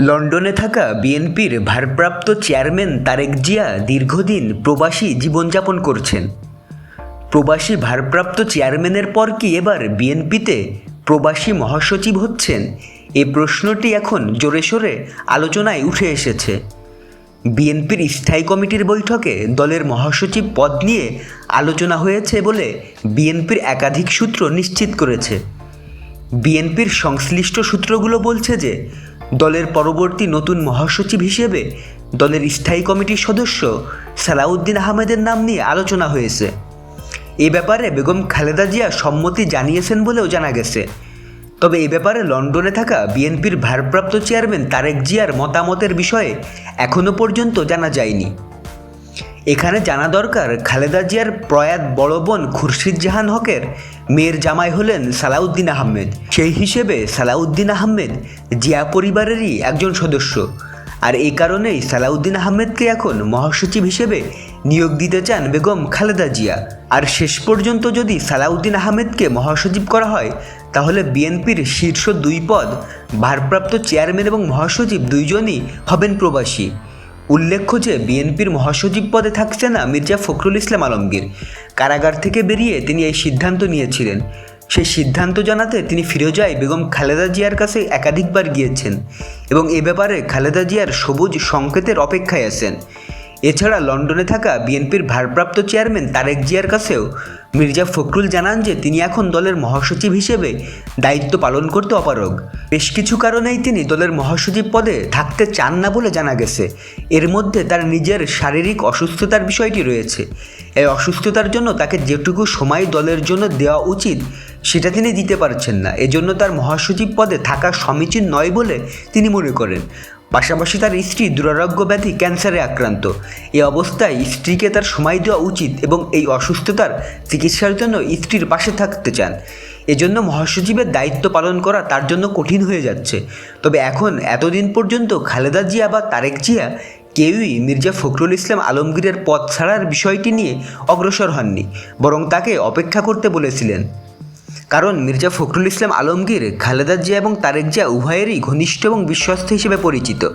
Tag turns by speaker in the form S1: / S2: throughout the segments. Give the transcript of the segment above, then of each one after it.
S1: লন্ডনে থাকা বিএনপির ভারপ্রাপ্ত চেয়ারম্যান তারেক জিয়া দীর্ঘদিন প্রবাসী জীবনযাপন করছেন। প্রবাসী ভারপ্রাপ্ত চেয়ারম্যানের পর কি এবার বিএনপিতে প্রবাসী মহাসচিব হচ্ছেন? এ প্রশ্নটি এখন জোরে সোরে আলোচনায় উঠে এসেছে। বিএনপির স্থায়ী কমিটির বৈঠকে দলের মহাসচিব পদ নিয়ে আলোচনা হয়েছে বলে বিএনপির একাধিক সূত্র নিশ্চিত করেছে। বিএনপির সংশ্লিষ্ট সূত্রগুলো বলছে যে দলের পরবর্তী নতুন মহাসচিব হিসেবে দলের স্থায়ী কমিটির সদস্য সালাউদ্দিন আহমেদের নাম নিয়ে আলোচনা হয়েছে। এ ব্যাপারে বেগম খালেদা জিয়া সম্মতি জানিয়েছেন বলেও জানা গেছে। তবে এ ব্যাপারে লন্ডনে থাকা বিএনপির ভারপ্রাপ্ত চেয়ারম্যান তারেক জিয়ার মতামতের বিষয়ে এখনও পর্যন্ত জানা যায়নি। এখানে জানা দরকার, খালেদা জিয়ার প্রয়াত বড় বোন খুরশিদ জাহান হকের মেয়ের জামাই হলেন সালাউদ্দিন আহমেদ। সেই হিসেবে সালাউদ্দিন আহমেদ জিয়া পরিবারেরই একজন সদস্য। আর এই কারণেই সালাউদ্দিন আহমেদকে এখন মহাসচিব হিসেবে নিয়োগ দিতে চান বেগম খালেদা জিয়া। আর শেষ পর্যন্ত যদি সালাউদ্দিন আহমেদকে মহাসচিব করা হয়, তাহলে বিএনপির শীর্ষ দুই পদ ভারপ্রাপ্ত চেয়ারম্যান এবং মহাসচিব দুইজনই হবেন প্রবাসী। উল্লেখ্য যে বিএনপির মহাসচিব পদে থাকছে না মির্জা ফখরুল ইসলাম আলমগীর। কারাগার থেকে বেরিয়ে তিনি এই সিদ্ধান্ত নিয়েছিলেন। সেই সিদ্ধান্ত জানাতে তিনি ফিরোজায় বেগম খালেদা জিয়ার কাছে একাধিকবার গিয়েছেন এবং এ ব্যাপারে খালেদা জিয়ার সবুজ সংকেতের অপেক্ষায় আছেন। এছাড়া লন্ডনে থাকা বিএনপির ভারপ্রাপ্ত চেয়ারম্যান তারেক জিয়ার কাছেও মির্জা ফখরুল জানান যে তিনি এখন দলের মহাসচিব হিসেবে দায়িত্ব পালন করতে অপারগ। বেশ কিছু কারণেই তিনি দলের মহাসচিব পদে থাকতে চান না বলে জানা গেছে। এর মধ্যে তার নিজের শারীরিক অসুস্থতার বিষয়টি রয়েছে। এই অসুস্থতার জন্য তাকে যেটুকু সময় দলের জন্য দেওয়া উচিত, সেটা তিনি দিতে পারছেন না। এজন্য তার মহাসচিব পদে থাকা সমীচীন নয় বলে তিনি মনে করেন। পাশাপাশি তার স্ত্রী দুরারোগ্য ব্যাধি ক্যান্সারে আক্রান্ত। এই অবস্থায় স্ত্রীকে তার সময় দেওয়া উচিত এবং এই অসুস্থতার চিকিৎসার জন্য স্ত্রীর পাশে থাকতে চান। এজন্য মহাসচিবের দায়িত্ব পালন করা তার জন্য কঠিন হয়ে যাচ্ছে। তবে এখন এতদিন পর্যন্ত খালেদা জিয়া বা তারেক জিয়া কেউই মির্জা ফখরুল ইসলাম আলমগীরের পথ ছাড়ার বিষয়টি নিয়ে অগ্রসর হননি, বরং তাকে অপেক্ষা করতে বলেছিলেন। কারণ মির্জা ফখরুল ইসলাম আলমগীর, খালেদা জিয়া এবং তারেক জিয়া উভয়েরই ঘনিষ্ঠ এবং বিশ্বস্ত হিসেবে পরিচিত।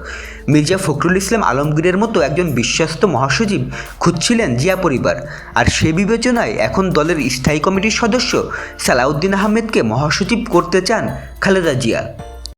S1: মির্জা ফখরুল ইসলাম আলমগীরের মতো একজন বিশ্বস্ত মহাসচিব খুঁজছিলেন জিয়া পরিবার। আর সে বিবেচনায় এখন দলের স্থায়ী কমিটির সদস্য সালাউদ্দিন আহমেদকে মহাসচিব করতে চান খালেদা জিয়া।